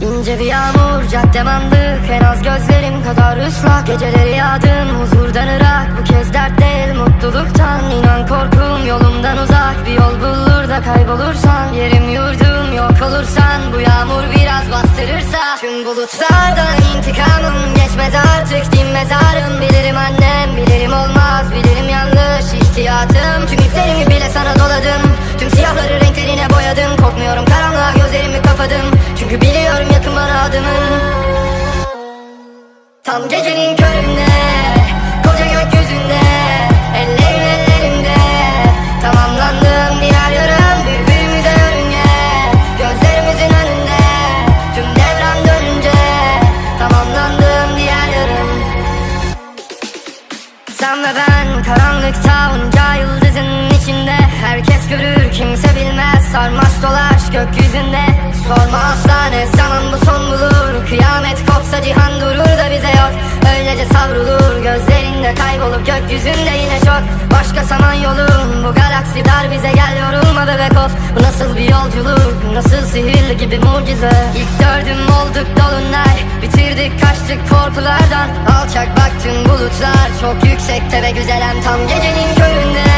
İnce bir yağmur caddem andık En az gözlerim kadar ıslak. Geceleri yağdım huzurdan ırak. Bu kez dert değil mutluluktan. İnan korkum yolumdan uzak. Bir yol bulur da kaybolursan. Yerim yurdum yok olursan. Bu yağmur biraz bastırırsa. Tüm bulutlardan intikamım Geçmez artık. Din mezarım Bilirim yakın adımın Tam gecenin köründe Koca gökyüzünde Ellerin ellerimde Tamamlandım diğer yarım Birbirimize yörünge. Gözlerimizin önünde Tüm devran dönünce. Tamamlandım diğer yarım. Sen ve ben karanlıkta onca yıldızın dolaş gökyüzünde. Sorma asla ne zaman bu son bulur. Kıyamet kopsa cihan durur da bize yok. Öylece savrulur gözlerinde kaybolup gökyüzünde yine çok. Başka saman yolum bu galaksi dar bize gel yorulma bebek of Bu nasıl bir yolculuk nasıl sihirli gibi mucize? İlk dördüm olduk dolunay bitirdik kaçtık korkulardan. Alçak baktım bulutlar çok yüksekte ve güzelem tam gecenin köründe